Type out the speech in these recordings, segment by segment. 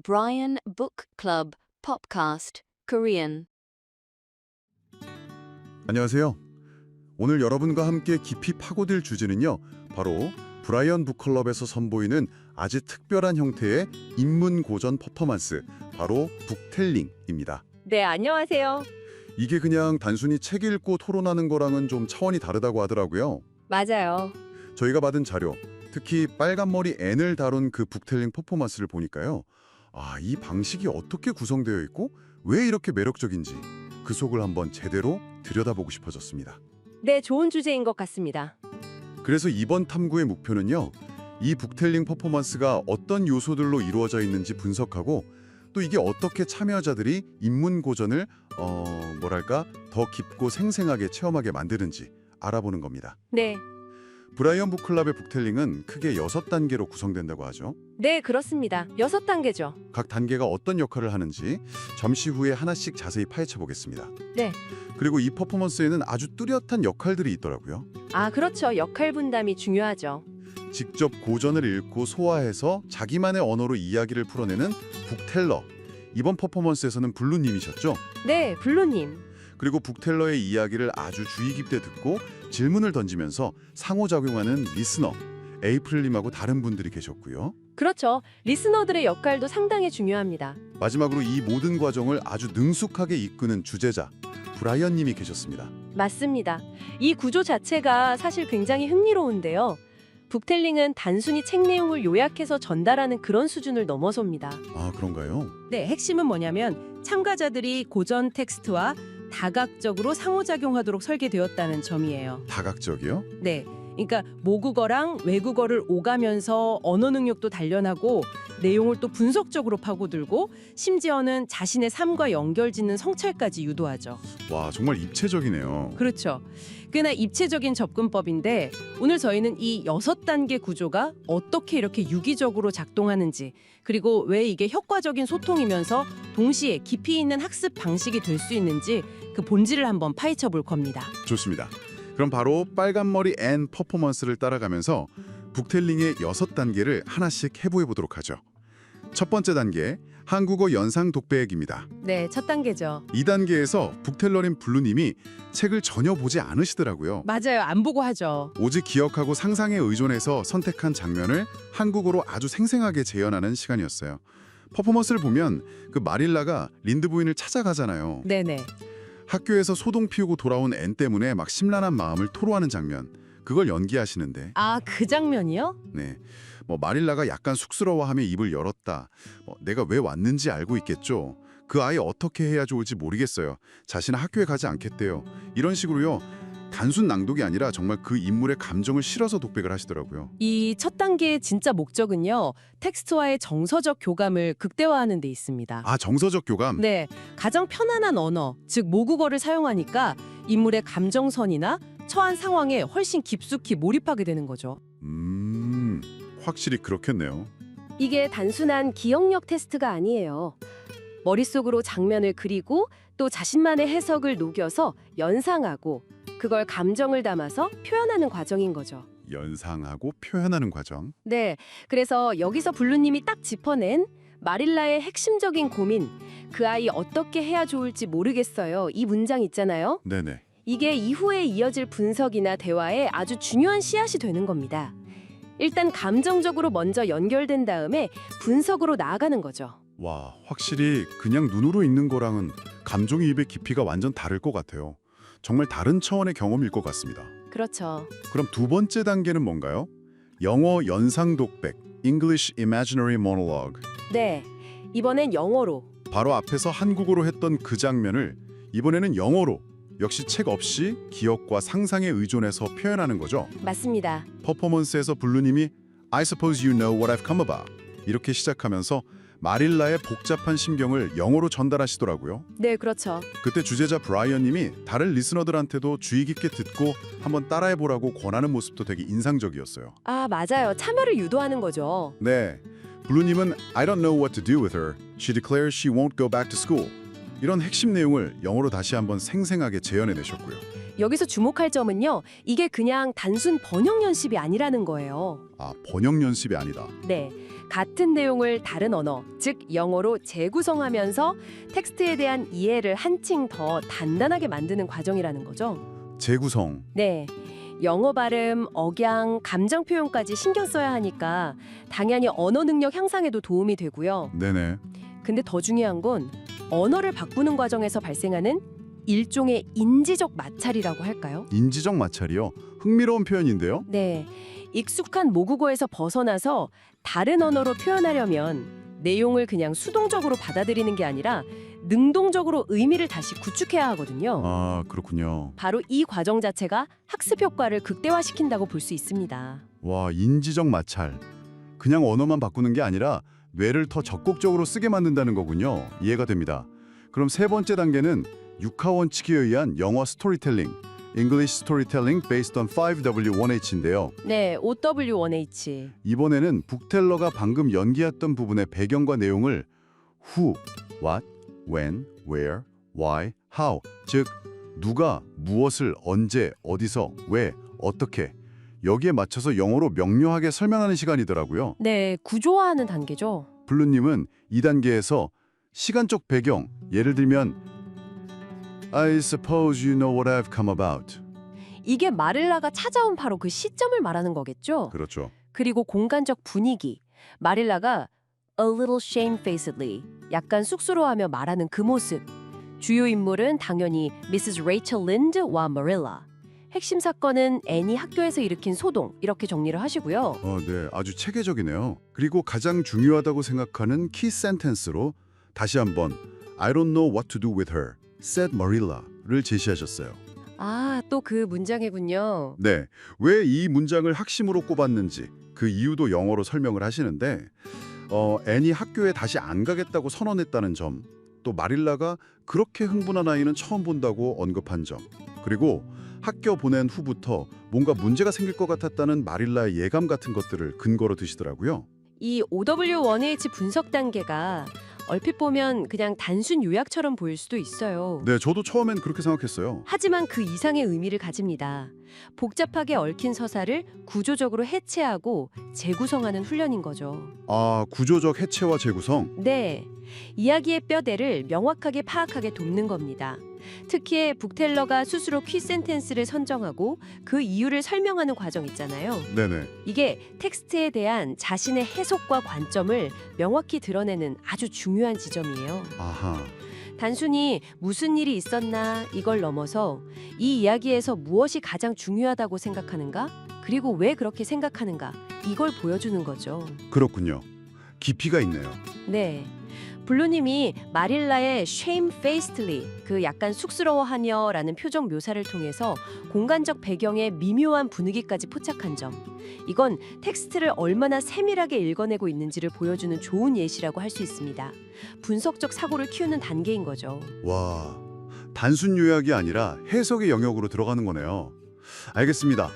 Brian Book Club Popcast Korean. 안녕하세요. 오늘 여러분과 함께 깊이 파고들 주제는요. 바로 브라이언 북클럽에서 선보이는 아주 특별한 형태의 인문 고전 퍼포먼스, 바로 북텔링입니다. 네, 안녕하세요. 이게 그냥 단순히 책 읽고 토론하는 거랑은 좀 차원이 다르다고 하더라고요. 맞아요. 저희가 받은 자료, 특히 빨간머리 앤을 다룬 그 북텔링 퍼포먼스를 보니까요. 아, 이 방식이 어떻게 구성되어 있고 왜 이렇게 매력적인지 그 속을 한번 제대로 들여다보고 싶어졌습니다. 네, 좋은 주제인 것 같습니다. 그래서 이번 탐구의 목표는요. 이 북텔링 퍼포먼스가 어떤 요소들로 이루어져 있는지 분석하고 또 이게 어떻게 참여자들이 인문 고전을 어, 뭐랄까 더 깊고 생생하게 체험하게 만드는지 알아보는 겁니다. 네, 브라이언 북클럽의 북텔링은 크게 여섯 단계로 구성된다고 하죠. 네, 그렇습니다. 여섯 단계죠. 각 단계가 어떤 역할을 하는지 잠시 후에 하나씩 자세히 파헤쳐 보겠습니다. 네. 그리고 이 퍼포먼스에는 아주 뚜렷한 역할들이 있더라고요. 아, 그렇죠. 역할 분담이 중요하죠. 직접 고전을 읽고 소화해서 자기만의 언어로 이야기를 풀어내는 북텔러. 이번 퍼포먼스에서는 블루님이셨죠? 네, 블루님. 그리고 북텔러의 이야기를 아주 주의 깊게 듣고 질문을 던지면서 상호작용하는 리스너. 에이프릴님하고 다른 분들이 계셨고요. 그렇죠. 리스너들의 역할도 상당히 중요합니다. 마지막으로 이 모든 과정을 아주 능숙하게 이끄는 주제자 브라이언님이 계셨습니다. 맞습니다. 이 구조 자체가 사실 굉장히 흥미로운데요. 북텔링은 단순히 책 내용을 요약해서 전달하는 그런 수준을 넘어섭니다. 아 그런가요? 네, 핵심은 뭐냐면 참가자들이 고전 텍스트와 다각적으로 상호작용하도록 설계되었다는 점이에요. 다각적이요? 네. 그러니까 모국어랑 외국어를 오가면서 언어 능력도 단련하고 내용을 또 분석적으로 파고들고 심지어는 자신의 삶과 연결짓는 성찰까지 유도하죠. 와 정말 입체적이네요. 그렇죠. 꽤나 입체적인 접근법인데 오늘 저희는 이 여섯 단계 구조가 어떻게 이렇게 유기적으로 작동하는지 그리고 왜 이게 효과적인 소통이면서 동시에 깊이 있는 학습 방식이 될 수 있는지 그 본질을 한번 파헤쳐 볼 겁니다. 좋습니다. 그럼 바로 빨간머리 앤 퍼포먼스를 따라가면서 북텔링의 여섯 단계를 하나씩 해보해 보도록 하죠. 첫 번째 단계, 한국어 연상 독배액입니다. 네, 첫 단계죠. 이 단계에서 북텔러린 블루님이 책을 전혀 보지 않으시더라고요. 맞아요. 안 보고 하죠. 오직 기억하고 상상에 의존해서 선택한 장면을 한국어로 아주 생생하게 재현하는 시간이었어요. 퍼포먼스를 보면 그 마릴라가 린드 부인을 찾아가잖아요. 네네. 학교에서 소동 피우고 돌아온 앤 때문에 막 심란한 마음을 토로하는 장면. 그걸 연기하시는데, 아, 그 장면이요? 네. 뭐 마릴라가 약간 쑥스러워하며 입을 열었다. 뭐 내가 왜 왔는지 알고 있겠죠. 그 아이 어떻게 해야 좋을지 모르겠어요. 자신은 학교에 가지 않겠대요. 이런 식으로요. 단순 낭독이 아니라 정말 그 인물의 감정을 실어서 독백을 하시더라고요. 이 첫 단계의 진짜 목적은요. 텍스트와의 정서적 교감을 극대화하는 데 있습니다. 아 정서적 교감. 네, 가장 편안한 언어, 즉 모국어를 사용하니까 인물의 감정선이나 처한 상황에 훨씬 깊숙이 몰입하게 되는 거죠. 음, 확실히 그렇겠네요. 이게 단순한 기억력 테스트가 아니에요. 머릿속으로 장면을 그리고 또 자신만의 해석을 녹여서 연상하고 그걸 감정을 담아서 표현하는 과정인 거죠. 연상하고 표현하는 과정. 네, 그래서 여기서 블루님이 딱 짚어낸 마릴라의 핵심적인 고민, 그 아이 어떻게 해야 좋을지 모르겠어요. 이 문장 있잖아요. 네네. 이게 이후에 이어질 분석이나 대화에 아주 중요한 씨앗이 되는 겁니다. 일단 감정적으로 먼저 연결된 다음에 분석으로 나아가는 거죠. 와, 확실히 그냥 눈으로 읽는 거랑은 감정이입의 깊이가 완전 다를 것 같아요. 정말 다른 차원의 경험일 것 같습니다. 그렇죠. 그럼 두 번째 단계는 뭔가요? 영어 연상 독백, English Imaginary Monologue. 네, 이번엔 영어로. 바로 앞에서 한국어로 했던 그 장면을 이번에는 영어로 역시 책 없이 기억과 상상에 의존해서 표현하는 거죠. 맞습니다. 퍼포먼스에서 블루님이 I suppose you know what I've come about 이렇게 시작하면서 마릴라의 복잡한 심경을 영어로 전달하시더라고요. 네, 그렇죠. 그때 주제자 브라이언 님이 다른 리스너들한테도 주의 깊게 듣고 한번 따라해보라고 권하는 모습도 되게 인상적이었어요. 아, 맞아요. 참여를 유도하는 거죠. 네, 블루님은 I don't know what to do with her. She declares she won't go back to school. 이런 핵심 내용을 영어로 다시 한번 생생하게 재현해내셨고요. 여기서 주목할 점은요. 이게 그냥 단순 번역 연습이 아니라는 거예요. 아, 번역 연습이 아니다. 네. 같은 내용을 다른 언어, 즉 영어로 재구성하면서 텍스트에 대한 이해를 한층 더 단단하게 만드는 과정이라는 거죠. 재구성. 네. 영어 발음, 억양, 감정 표현까지 신경 써야 하니까 당연히 언어 능력 향상에도 도움이 되고요. 네네. 근데 더 중요한 건 언어를 바꾸는 과정에서 발생하는 일종의 인지적 마찰이라고 할까요? 인지적 마찰이요. 흥미로운 표현인데요. 네. 익숙한 모국어에서 벗어나서 다른 언어로 표현하려면 내용을 그냥 수동적으로 받아들이는 게 아니라 능동적으로 의미를 다시 구축해야 하거든요. 아, 그렇군요. 바로 이 과정 자체가 학습 효과를 극대화시킨다고 볼 수 있습니다. 와, 인지적 마찰. 그냥 언어만 바꾸는 게 아니라 뇌를 더 적극적으로 쓰게 만든다는 거군요. 이해가 됩니다. 그럼 세 번째 단계는 육하 원칙에 의한 영어 스토리텔링, English Storytelling Based on 5W1H인데요. 네, OW1H. 이번에는 북텔러가 방금 연기했던 부분의 배경과 내용을 who, what, when, where, why, how, 즉 누가 무엇을 언제, 어디서, 왜, 어떻게 여기에 맞춰서 영어로 명료하게 설명하는 시간이더라고요. 네, 구조화하는 단계죠. 블루님은 이 단계에서 시간적 배경, 예를 들면 I suppose you know what I've come about. 이게 마릴라가 찾아온 바로 그 시점을 말하는 거겠죠. 그렇죠. 그리고 공간적 분위기. 마릴라가 a little shamefacedly 약간 쑥스러워하며 말하는 그 모습. 주요 인물은 당연히 Mrs. Rachel Lind와 마릴라. 핵심 사건은 애니 학교에서 일으킨 소동 이렇게 정리를 하시고요. 어, 네, 아주 체계적이네요. 그리고 가장 중요하다고 생각하는 키 센텐스로 다시 한번 I don't know what to do with her, said Marilla를 제시하셨어요. 아, 또 그 문장이군요. 네, 왜 이 문장을 학심으로 꼽았는지 그 이유도 영어로 설명을 하시는데 어, 애니 학교에 다시 안 가겠다고 선언했다는 점, 또 마릴라가 그렇게 흥분한 아이는 처음 본다고 언급한 점, 그리고 학교 보낸 후부터 뭔가 문제가 생길 것 같았다는 마릴라의 예감 같은 것들을 근거로 드시더라고요. 이 OW1H 분석 단계가 얼핏 보면 그냥 단순 요약처럼 보일 수도 있어요. 네, 저도 처음엔 그렇게 생각했어요. 하지만 그 이상의 의미를 가집니다. 복잡하게 얽힌 서사를 구조적으로 해체하고 재구성하는 훈련인 거죠. 아, 구조적 해체와 재구성. 네. 이야기의 뼈대를 명확하게 파악하게 돕는 겁니다. 특히 북텔러가 스스로 퀴 센텐스를 선정하고 그 이유를 설명하는 과정 있잖아요. 네네. 이게 텍스트에 대한 자신의 해석과 관점을 명확히 드러내는 아주 중요한 지점이에요. 아하. 단순히 무슨 일이 있었나 이걸 넘어서 이 이야기에서 무엇이 가장 중요하다고 생각하는가? 그리고 왜 그렇게 생각하는가? 이걸 보여주는 거죠. 그렇군요. 깊이가 있네요. 네. 블루님이 마릴라의 shamefacedly 그 약간 쑥스러워하며라는 표정 묘사를 통해서 공간적 배경의 미묘한 분위기까지 포착한 점. 이건 텍스트를 얼마나 세밀하게 읽어내고 있는지를 보여주는 좋은 예시라고 할 수 있습니다. 분석적 사고를 키우는 단계인 거죠. 와, 단순 요약이 아니라 해석의 영역으로 들어가는 거네요. 알겠습니다.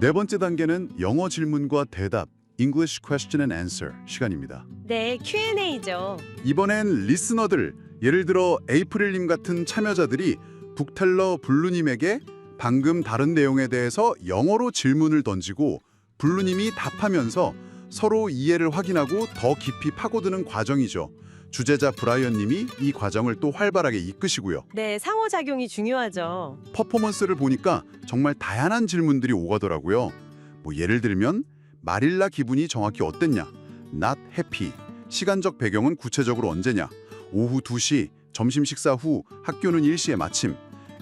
네 번째 단계는 영어 질문과 대답, English Question and Answer 시간입니다. 네, Q&A죠. 이번엔 리스너들, 예를 들어 에이프릴님 같은 참여자들이 북텔러 블루님에게 방금 다른 내용에 대해서 영어로 질문을 던지고 블루님이 답하면서 서로 이해를 확인하고 더 깊이 파고드는 과정이죠. 주제자 브라이언 님이 이 과정을 또 활발하게 이끄시고요. 네, 상호작용이 중요하죠. 퍼포먼스를 보니까 정말 다양한 질문들이 오가더라고요. 뭐 예를 들면 마릴라 기분이 정확히 어땠냐? not happy. 시간적 배경은 구체적으로 언제냐? 오후 2시, 점심 식사 후, 학교는 일시에 마침.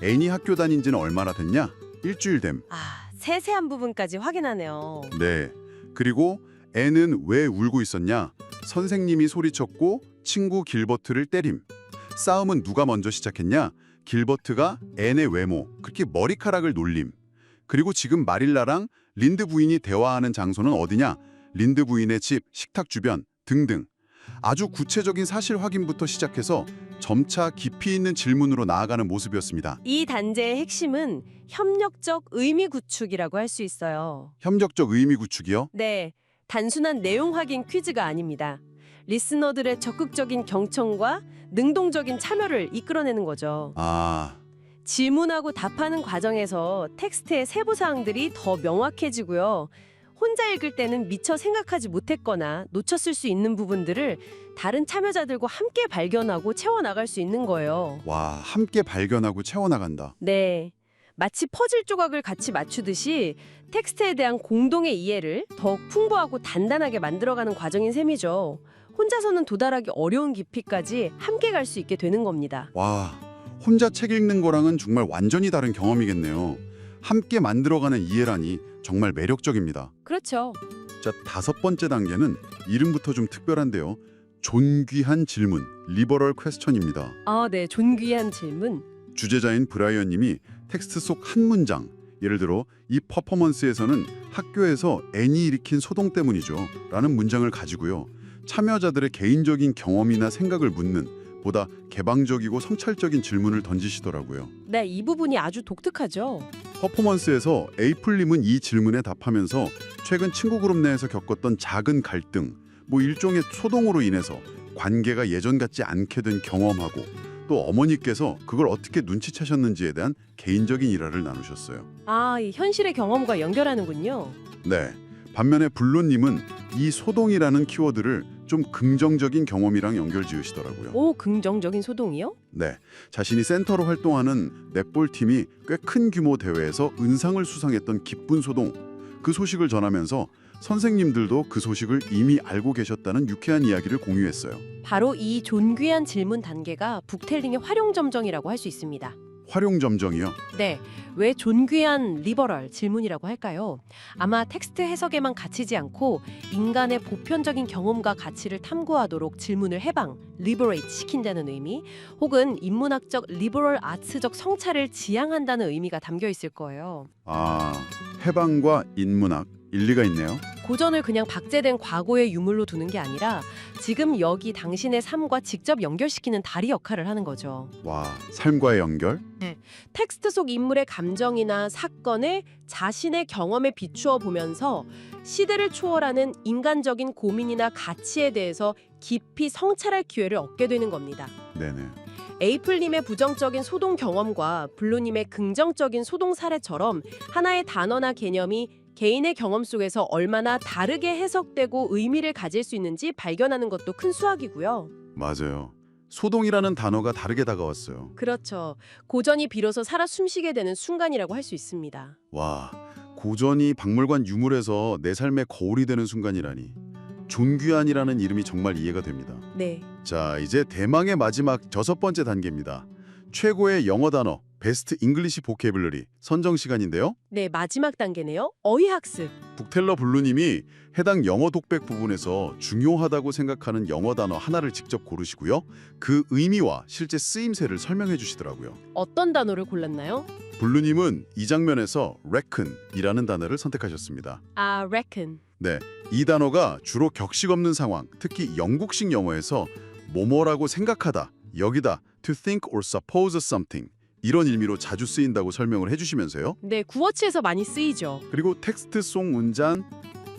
애니 학교 다닌 지는 얼마나 됐냐? 일주일 됨. 아, 세세한 부분까지 확인하네요. 네. 그리고 애는 왜 울고 있었냐? 선생님이 소리쳤고 친구 길버트를 때림. 싸움은 누가 먼저 시작했냐? 길버트가 앤의 외모, 그렇게 머리카락을 놀림. 그리고 지금 마릴라랑 린드 부인이 대화하는 장소는 어디냐? 린드 부인의 집, 식탁 주변 등등. 아주 구체적인 사실 확인부터 시작해서 점차 깊이 있는 질문으로 나아가는 모습이었습니다. 이 단계의 핵심은 협력적 의미 구축이라고 할 수 있어요. 협력적 의미 구축이요? 네, 단순한 내용 확인 퀴즈가 아닙니다. 리스너들의 적극적인 경청과 능동적인 참여를 이끌어내는 거죠. 아, 질문하고 답하는 과정에서 텍스트의 세부 사항들이 더 명확해지고요. 혼자 읽을 때는 미처 생각하지 못했거나 놓쳤을 수 있는 부분들을 다른 참여자들과 함께 발견하고 채워나갈 수 있는 거예요. 와, 함께 발견하고 채워나간다. 네. 마치 퍼즐 조각을 같이 맞추듯이 텍스트에 대한 공동의 이해를 더욱 풍부하고 단단하게 만들어가는 과정인 셈이죠. 혼자서는 도달하기 어려운 깊이까지 함께 갈 수 있게 되는 겁니다. 와, 혼자 책 읽는 거랑은 정말 완전히 다른 경험이겠네요. 함께 만들어가는 이해라니 정말 매력적입니다. 그렇죠. 자, 다섯 번째 단계는 이름부터 좀 특별한데요. 존귀한 질문, 리버럴 퀘스천입니다. 아, 네. 존귀한 질문. 주제자인 브라이언 님이 텍스트 속 한 문장, 예를 들어 이 퍼포먼스에서는 학교에서 애니 일으킨 소동 때문이죠. 라는 문장을 가지고요. 참여자들의 개인적인 경험이나 생각을 묻는 보다 개방적이고 성찰적인 질문을 던지시더라고요. 네, 이 부분이 아주 독특하죠. 퍼포먼스에서 에이플님은 이 질문에 답하면서 최근 친구 그룹 내에서 겪었던 작은 갈등, 뭐 일종의 소동으로 인해서 관계가 예전 같지 않게 된 경험하고 또 어머니께서 그걸 어떻게 눈치채셨는지에 대한 개인적인 일화를 나누셨어요. 아, 이 현실의 경험과 연결하는군요. 네. 반면에 블루님은 이 소동이라는 키워드를 좀 긍정적인 경험이랑 연결 지으시더라고요. 오, 긍정적인 소동이요? 네, 자신이 센터로 활동하는 넷볼 팀이 꽤 큰 규모 대회에서 은상을 수상했던 기쁜 소동 그 소식을 전하면서 선생님들도 그 소식을 이미 알고 계셨다는 유쾌한 이야기를 공유했어요. 바로 이 존귀한 질문 단계가 북텔링의 활용 점정이라고 할 수 있습니다. 활용 점정이요. 네, 왜 존귀한 리버럴 질문이라고 할까요? 아마 텍스트 해석에만 갇히지 않고 인간의 보편적인 경험과 가치를 탐구하도록 질문을 해방, 리버레이트 시킨다는 의미, 혹은 인문학적 리버럴 아트적 성찰을 지향한다는 의미가 담겨 있을 거예요. 아, 해방과 인문학 일리가 있네요. 고전을 그냥 박제된 과거의 유물로 두는 게 아니라 지금 여기 당신의 삶과 직접 연결시키는 다리 역할을 하는 거죠. 와, 삶과의 연결? 텍스트 속 인물의 감정이나 사건을 자신의 경험에 비추어 보면서 시대를 초월하는 인간적인 고민이나 가치에 대해서 깊이 성찰할 기회를 얻게 되는 겁니다. 네네. 에이플님의 부정적인 소동 경험과 블루님의 긍정적인 소동 사례처럼 하나의 단어나 개념이 개인의 경험 속에서 얼마나 다르게 해석되고 의미를 가질 수 있는지 발견하는 것도 큰 수학이고요. 맞아요. 소동이라는 단어가 다르게 다가왔어요. 그렇죠. 고전이 비로소 살아 숨쉬게 되는 순간이라고 할 수 있습니다. 와, 고전이 박물관 유물에서 내 삶의 거울이 되는 순간이라니. 존귀한이라는 이름이 정말 이해가 됩니다. 네. 자, 이제 대망의 마지막 여섯 번째 단계입니다. 최고의 영어 단어, 베스트 잉글리시 보케블러리 선정 시간인데요. 네, 마지막 단계네요. 어휘 학습. 북텔러 블루님이 해당 영어 독백 부분에서 중요하다고 생각하는 영어 단어 하나를 직접 고르시고요. 그 의미와 실제 쓰임새를 설명해 주시더라고요. 어떤 단어를 골랐나요? 블루님은 이 장면에서 reckon이라는 단어를 선택하셨습니다. 아, reckon. 네, 이 단어가 주로 격식 없는 상황, 특히 영국식 영어에서 뭐뭐라고 생각하다, 여기다, to think or suppose something 이런 의미로 자주 쓰인다고 설명을 해주시면서요. 네, 구어치에서 많이 쓰이죠. 그리고 텍스트 송 문장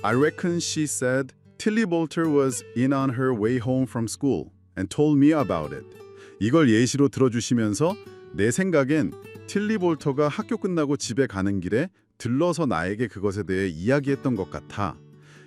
I reckon she said Tilly Bolter was in on her way home from school and told me about it. 이걸 예시로 들어주시면서 내 생각엔 틸리 볼터가 학교 끝나고 집에 가는 길에 들러서 나에게 그것에 대해 이야기했던 것 같아.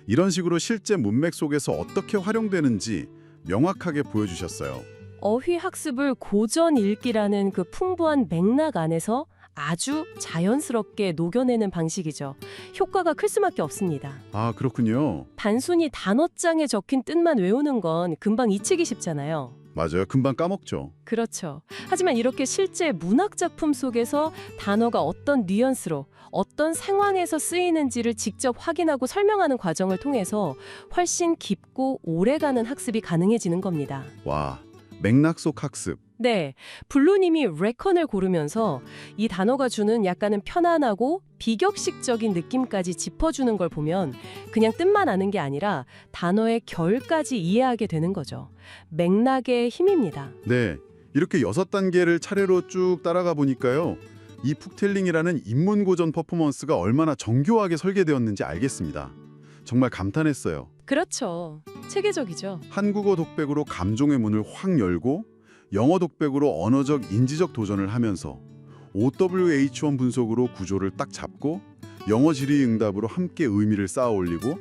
이런 식으로 실제 문맥 속에서 어떻게 활용되는지 명확하게 보여주셨어요. 어휘 학습을 고전 읽기라는 그 풍부한 맥락 안에서 아주 자연스럽게 녹여내는 방식이죠. 효과가 클 수밖에 없습니다. 아 그렇군요. 단순히 단어장에 적힌 뜻만 외우는 건 금방 잊히기 쉽잖아요. 맞아요. 금방 까먹죠. 그렇죠. 하지만 이렇게 실제 문학 작품 속에서 단어가 어떤 뉘앙스로 어떤 상황에서 쓰이는지를 직접 확인하고 설명하는 과정을 통해서 훨씬 깊고 오래가는 학습이 가능해지는 겁니다. 와 맥락 속 학습. 네, 블루님이 레컨을 고르면서 이 단어가 주는 약간은 편안하고 비격식적인 느낌까지 짚어주는 걸 보면 그냥 뜻만 아는 게 아니라 단어의 결까지 이해하게 되는 거죠. 맥락의 힘입니다. 네, 이렇게 여섯 단계를 차례로 쭉 따라가 보니까요. 이 푹텔링이라는 인문고전 퍼포먼스가 얼마나 정교하게 설계되었는지 알겠습니다. 정말 감탄했어요. 그렇죠. 체계적이죠. 한국어 독백으로 감정의 문을 확 열고 영어 독백으로 언어적 인지적 도전을 하면서 OWH1 분석으로 구조를 딱 잡고 영어 질의 응답으로 함께 의미를 쌓아 올리고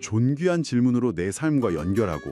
존귀한 질문으로 내 삶과 연결하고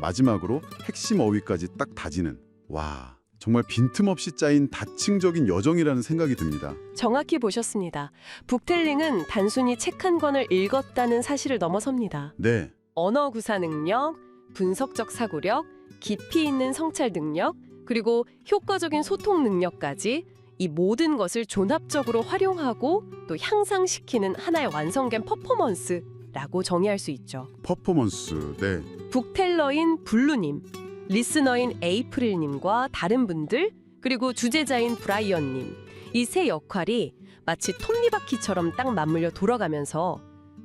마지막으로 핵심 어휘까지 딱 다지는 와 정말 빈틈없이 짜인 다층적인 여정이라는 생각이 듭니다. 정확히 보셨습니다. 북텔링은 단순히 책 한 권을 읽었다는 사실을 넘어섭니다. 네, 언어 구사 능력, 분석적 사고력, 깊이 있는 성찰 능력, 그리고 효과적인 소통 능력까지 이 모든 것을 종합적으로 활용하고 또 향상시키는 하나의 완성된 퍼포먼스라고 정의할 수 있죠. 퍼포먼스. 네, 북텔러인 블루님, 리스너인 에이프릴님과 다른 분들, 그리고 주제자인 브라이언님, 이 세 역할이 마치 톱니바퀴처럼 딱 맞물려 돌아가면서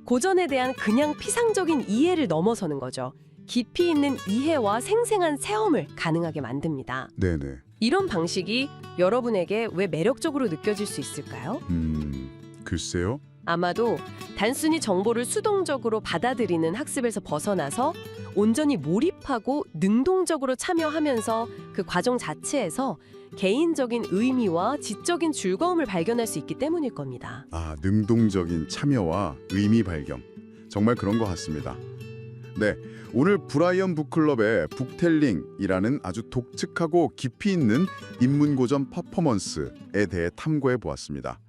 고전에 대한 그냥 피상적인 이해를 넘어서는 거죠. 깊이 있는 이해와 생생한 체험을 가능하게 만듭니다. 네, 네. 이런 방식이 여러분에게 왜 매력적으로 느껴질 수 있을까요? 음, 글쎄요. 아마도 단순히 정보를 수동적으로 받아들이는 학습에서 벗어나서 온전히 몰입하고 능동적으로 참여하면서 그 과정 자체에서 개인적인 의미와 지적인 즐거움을 발견할 수 있기 때문일 겁니다. 아, 능동적인 참여와 의미 발견. 정말 그런 것 같습니다. 네, 오늘 브라이언 북클럽의 북텔링이라는 아주 독특하고 깊이 있는 인문고전 퍼포먼스에 대해 탐구해 보았습니다.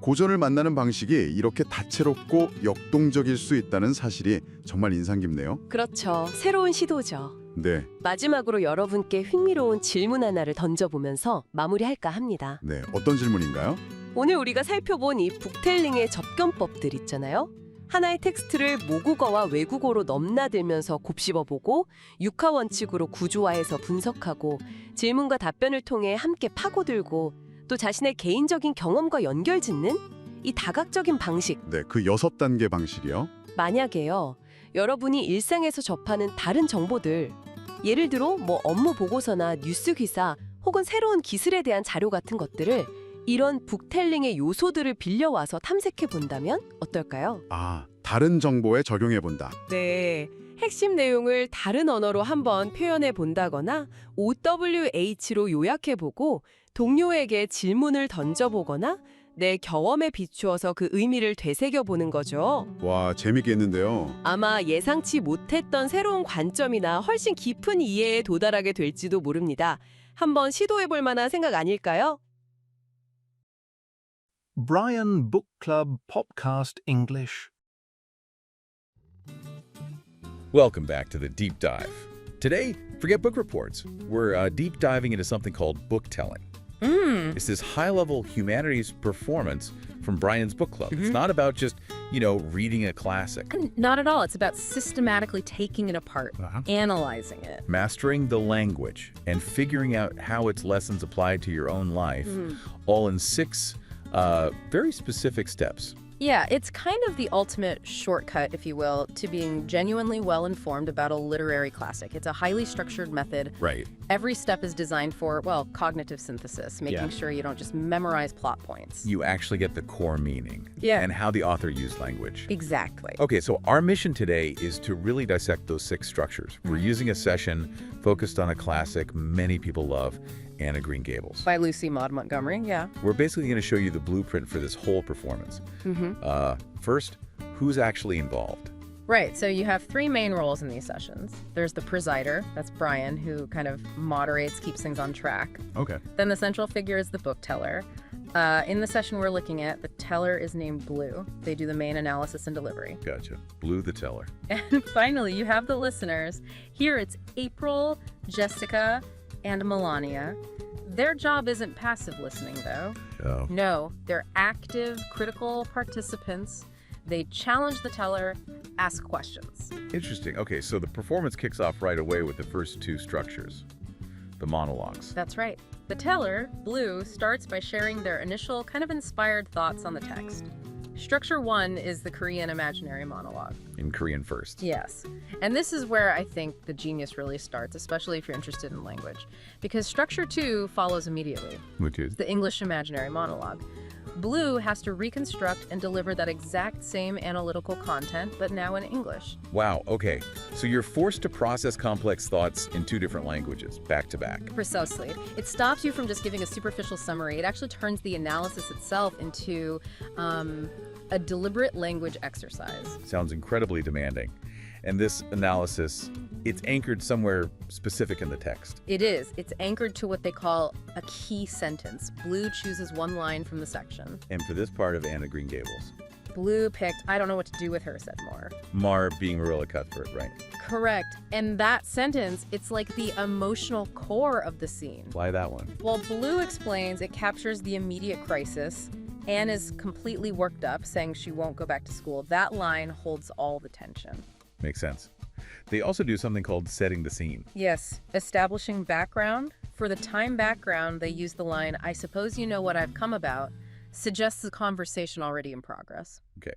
고전을 만나는 방식이 이렇게 다채롭고 역동적일 수 있다는 사실이 정말 인상 깊네요. 그렇죠. 새로운 시도죠. 네, 마지막으로 여러분께 흥미로운 질문 하나를 던져보면서 마무리할까 합니다. 네, 어떤 질문인가요? 오늘 우리가 살펴본 이 북텔링의 접견법들 있잖아요. 하나의 텍스트를 모국어와 외국어로 넘나들면서 곱씹어보고 육하 원칙으로 구조화해서 분석하고 질문과 답변을 통해 함께 파고들고 또 자신의 개인적인 경험과 연결짓는 이 다각적인 방식 네, 그 여섯 단계 방식이요. 만약에요 여러분이 일상에서 접하는 다른 정보들 예를 들어 뭐 업무 보고서나 뉴스 기사 혹은 새로운 기술에 대한 자료 같은 것들을 이런 북텔링의 요소들을 빌려와서 탐색해 본다면 어떨까요? 아, 다른 정보에 적용해 본다. 네. 핵심 내용을 다른 언어로 한번 표현해 본다거나 OWH로 요약해 보고 동료에게 질문을 던져 보거나 내 경험에 비추어서 그 의미를 되새겨 보는 거죠. 와, 재밌겠는데요. 아마 예상치 못했던 새로운 관점이나 훨씬 깊은 이해에 도달하게 될지도 모릅니다. 한번 시도해 볼 만한 생각 아닐까요? Brian Book Club Popcast English. Welcome back to the Deep Dive. Today, forget book reports. We're uh, deep diving into something called book telling. Mm-hmm. It's this high level humanities performance from Brian's book club. It's mm-hmm. not about just, you know, reading a classic, Not at all. It's about systematically taking it apart, uh-huh. analyzing it. mastering the language, and mm-hmm. figuring out how its lessons apply to your own life, all in six uh, very specific steps. Yeah, it's kind of the ultimate shortcut, if you will, to being genuinely well informed about a literary classic. It's a highly structured method. Right. Every step is designed for, well, cognitive synthesis, making Yeah. sure you don't just memorize plot points. You actually get the core meaning Yeah. and how the author used language. Exactly. Okay, so our mission today is to really dissect those six structures. We're using a session focused on a classic many people love, Anna Green Gables. By Lucy Maud Montgomery, yeah. We're basically going to show you the blueprint for this whole performance. Uh, first, who's actually involved? Right, so you have three main roles in these sessions. There's the presider, that's Brian, who kind of moderates, keeps things on track. Okay. Then the central figure is the book teller. Uh, in the session we're looking at, the teller is named Blue. They do the main analysis and delivery. Gotcha. Blue the teller. And finally, you have the listeners. Here it's April, Jessica, and Melania. Their job isn't passive listening, though. Oh. No, they're active, critical participants. They challenge the teller, ask questions. Interesting. Okay, so the performance kicks off right away with the first two structures the monologues. That's right. The teller, Blue, starts by sharing their initial, kind of inspired thoughts on the text. Structure one is the Korean imaginary monologue. In Korean first. Yes. And this is where I think the genius really starts, especially if you're interested in language. Because structure two follows immediately Which is? the English imaginary monologue. Blue has to reconstruct and deliver that exact same analytical content, but now in English. Wow, okay. So you're forced to process complex thoughts in two different languages, back to back. Precisely. It stops you from just giving a superficial summary. It actually turns the analysis itself into um, a deliberate language exercise. Sounds incredibly demanding. And this analysis, it's anchored somewhere specific in the text. It is. It's anchored to what they call a key sentence. Blue chooses one line from the section. And for this part of Anna Green Gables, Blue picked, I don't know what to do with her, said Moore. Mar being Marilla Cuthbert, right? Correct. And that sentence, it's like the emotional core of the scene. Why that one? Well, Blue explains it captures the immediate crisis, Anne is completely worked up, saying she won't go back to school. That line holds all the tension. Makes sense. They also do something called setting the scene. Yes, establishing background. For the time background, they use the line, I suppose you know what I've come about, suggests a conversation already in progress. Okay.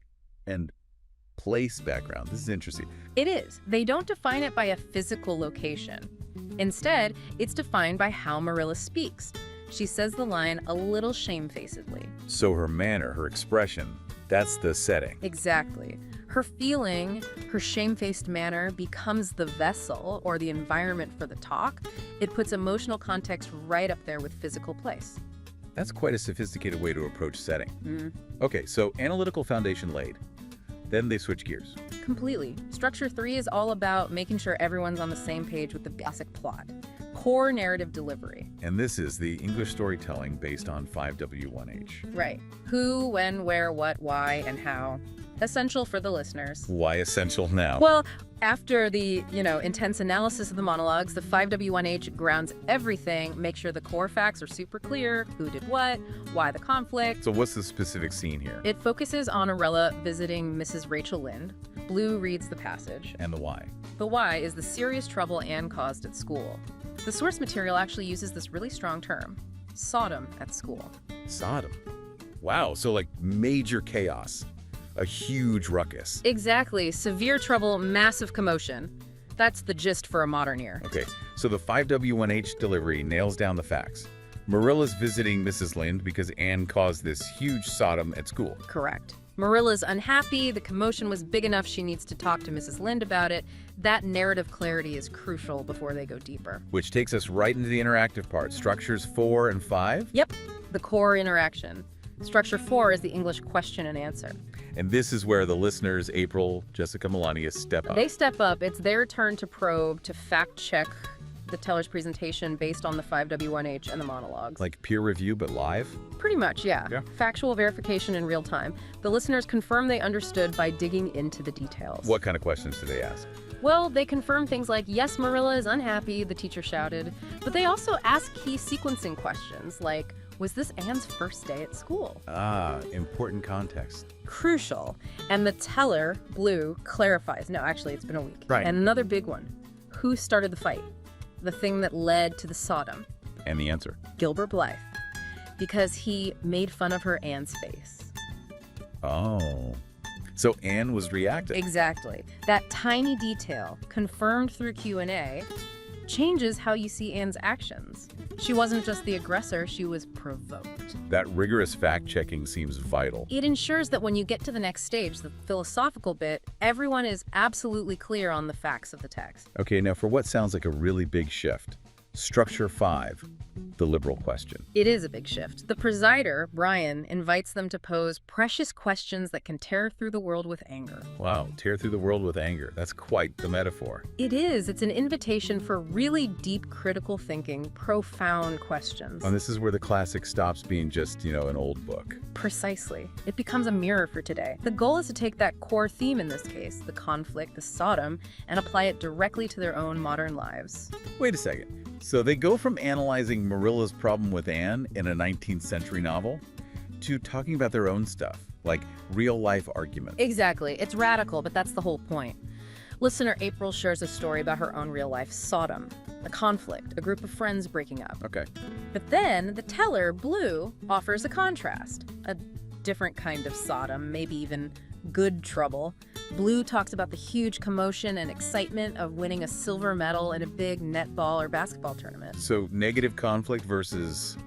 And place background. This is interesting. It is. They don't define it by a physical location. Instead, it's defined by how Marilla speaks. She says the line a little shamefacedly. So her manner, her expression, that's the setting. Exactly. Her feeling, her shamefaced manner becomes the vessel or the environment for the talk. It puts emotional context right up there with physical place. That's quite a sophisticated way to approach setting. Mm, Okay, so analytical foundation laid. Then they switch gears. completely. Structure three is all about making sure everyone's on the same page with the basic plot. Core narrative delivery. And this is the English storytelling based on 5W1H. Right. Who, when, where, what, why, and how. Essential for the listeners. Why essential now? Well, after the, you know, intense analysis of the monologues, the 5W1H grounds everything, make sure the core facts are super clear, who did what, why the conflict. so what's the specific scene here? It focuses on Arella visiting Mrs. Rachel Lynde. Blue reads the passage. and the why. The why is the serious trouble Anne caused at school. The source material actually uses this really strong term, Sodom at school. Sodom. Wow, so like major chaos. A huge ruckus. Exactly. Severe trouble, massive commotion. That's the gist for a modern ear. Okay, so the 5W1H delivery nails down the facts. Marilla's visiting Mrs. Lind because Anne caused this huge Sodom at school. Correct. Marilla's unhappy. The commotion was big enough she needs to talk to Mrs. Lind about it. That narrative clarity is crucial before they go deeper. Which takes us right into the interactive part. Structures four and five. Yep, the core interaction. Structure four is the English question and answer. And this is where the listeners, April, Jessica, Melania, step up. They step up. It's their turn to probe, to fact check the teller's presentation based on the 5W1H and the monologues. Like peer review, but live? Pretty much, yeah. Yeah. Factual verification in real time. The listeners confirm they understood by digging into the details. What kind of questions do they ask? Well, they confirm things like, yes, Marilla is unhappy, the teacher shouted. But they also ask key sequencing questions like, was this Anne's first day at school? Ah, important context. Crucial. And the teller, Blue, clarifies. No, actually, it's been a week. Right. And another big one. Who started the fight? The thing that led to the Sodom. And the answer. Gilbert Blythe. Because he made fun of her Anne's face. Oh. So Anne was reacting. Exactly. That tiny detail, confirmed through Q&A, changes how you see Anne's actions. She wasn't just the aggressor, she was provoked. That rigorous fact checking seems vital. It ensures that when you get to the next stage, the philosophical bit, everyone is absolutely clear on the facts of the text. Okay, now for what sounds like a really big shift Structure 5 The Liberal Question. It is a big shift. The presider, Brian, invites them to pose precious questions that can tear through the world with anger. Wow, tear through the world with anger. That's quite the metaphor. It is. It's an invitation for really deep critical thinking, profound questions. And this is where the classic stops being just, you know, an old book. Precisely. It becomes a mirror for today. The goal is to take that core theme in this case, the conflict, the Sodom, and apply it directly to their own modern lives. Wait a second. So they go from analyzing Marilla's problem with Anne in a 19th century novel to talking about their own stuff, like real life arguments. Exactly. It's radical, but that's the whole point. Listener April shares a story about her own real life Sodom, a conflict, a group of friends breaking up. Okay. But then the teller, Blue, offers a contrast, a different kind of Sodom, maybe even good trouble. Blue talks about the huge commotion and excitement of winning a silver medal in a big netball or basketball tournament. So negative conflict versus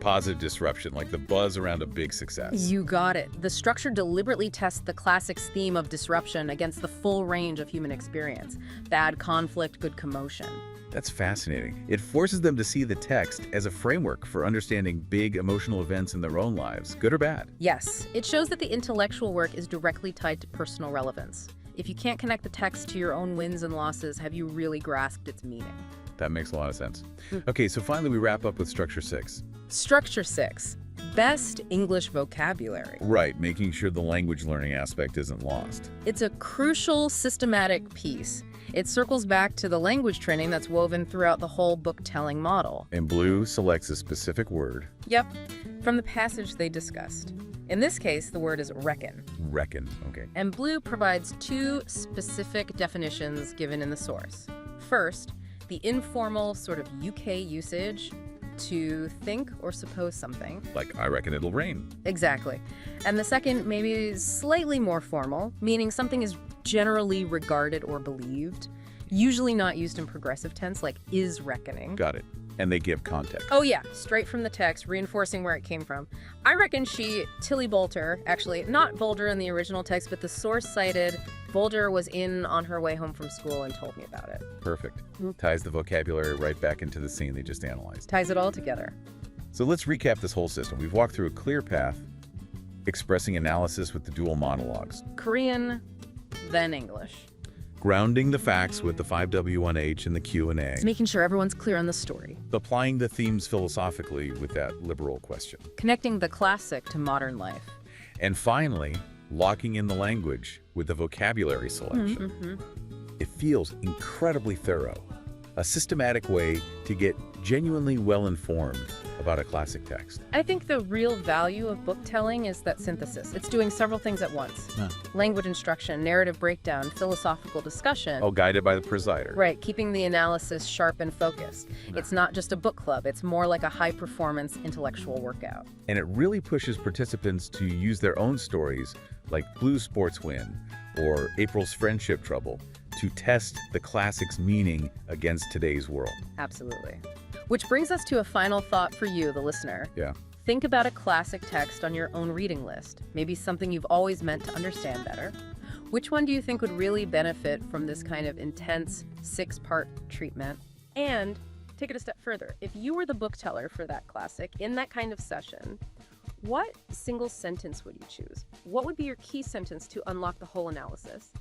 positive disruption, like the buzz around a big success. You got it. The structure deliberately tests the classic's theme of disruption against the full range of human experience bad conflict, good commotion. That's fascinating. It forces them to see the text as a framework for understanding big emotional events in their own lives, good or bad. Yes, it shows that the intellectual work is directly tied to personal relevance. If you can't connect the text to your own wins and losses, have you really grasped its meaning? That makes a lot of sense. Hmm. Okay, so finally we wrap up with structure six. Structure 6 Best English vocabulary. Right, making sure the language learning aspect isn't lost. It's a crucial systematic piece. It circles back to the language training that's woven throughout the whole book telling model. And blue selects a specific word, Yep, from the passage they discussed. In this case, the word is reckon. reckon. Okay. And blue provides two specific definitions given in the source. First, the informal sort of UK usage to think or suppose something. Like, I reckon it'll rain. Exactly. And the second, maybe slightly more formal, meaning something is generally regarded or believed, usually not used in progressive tense, like is reckoning. Got it. And they give context. Oh, yeah, straight from the text, reinforcing where it came from. I reckon she, Tilly Bolter, actually, not Bolter in the original text, but the source cited Boulder was in on her way home from school and told me about it. Perfect. Mm-hmm. Ties the vocabulary right back into the scene they just analyzed. Ties it all together. So let's recap this whole system. We've walked through a clear path, expressing analysis with the dual monologues, Korean, then English. grounding the facts with the 5W1H and the Q&A, making sure everyone's clear on the story. applying the themes philosophically with that liberal question. Connecting the classic to modern life. And finally, locking in the language with the vocabulary selection. Mm-hmm. It feels incredibly thorough, a systematic way to get genuinely well informed about a classic text. I think the real value of book telling is that synthesis. It's doing several things at once Huh. language instruction, narrative breakdown, philosophical discussion. Oh, guided by the presider. Right, keeping the analysis sharp and focused. It's not just a book club, it's more like a high performance intellectual workout. And it really pushes participants to use their own stories, like Blue's sports win or April's friendship trouble, to test the classic's meaning against today's world. Absolutely. Which brings us to a final thought for you, the listener. Yeah. Think about a classic text on your own reading list, maybe something you've always meant to understand better. Which one do you think would really benefit from this kind of intense six part treatment? And take it a step further. If you were the book teller for that classic in that kind of session, what single sentence would you choose? What would be your key sentence to unlock the whole analysis?